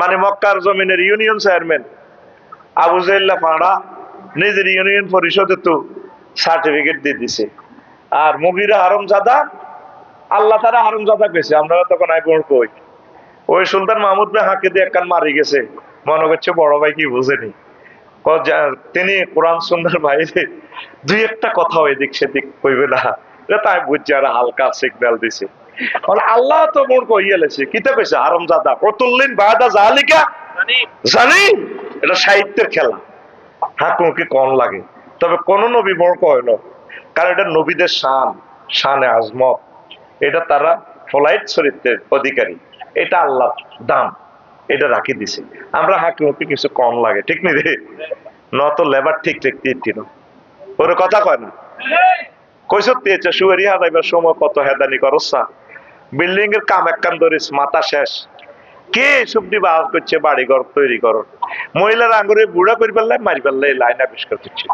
মানে মক্কার জমিনের ইউনিয়ন চেয়ারম্যান আবু জাইল্লা পাড়া নিজের ইউনিয়ন পরিষদে তো সার্টিফিকেট দিয়ে দিছে। আর মুগিরা হারমজাদা, আল্লাহ তারা হারমজাদা পেয়েছে আমরা তখন আই বোন কই। ওই সুলতান মাহমুদ ভাই হাঁকে দিয়ে একখান মারি গেছে। মনে করছে বড় ভাই কি বুঝেনি। তিনি কোরআন সুন্দর বাইরে দুই একটা কথা এদিক সেদিক কইবে না। তাই বুঝছি, আর হালকা সিগন্যাল দিছে। আল্লাহ তো মোর কইয়া লেছে কিতা কইছে হারমজাদা কতুল্লিন বাদা জালিকা জানি এটা সাহিত্যের খেলা হাকুমকে কম লাগে তবে কোন নবী মোর কয় না কারণ এটা নবীদের শান শানে আজমত এটা তারা ফলাইট চরিত্রের অধিকারী এটা আল্লাহ দাম এটা রাখি দিছে আমরা হাকিমকে কিছু কম লাগে ঠিক নি রে নত লেবার ঠিক ঠিক দিচ্ছিল ওর কথা কয় না কইস দিয়েছে সুয়ারি হারাইবার সময় কত হেদানি করসা বিল্ডিং এর কাম একখান ধরিস, মাথা শেষ। কে সবজি বাহার করছে, বাড়িঘর তৈরি করো? মহিলার আঙুরে বুড়া করি পারলে মারি পারলে লাইন আবিষ্কার করছে।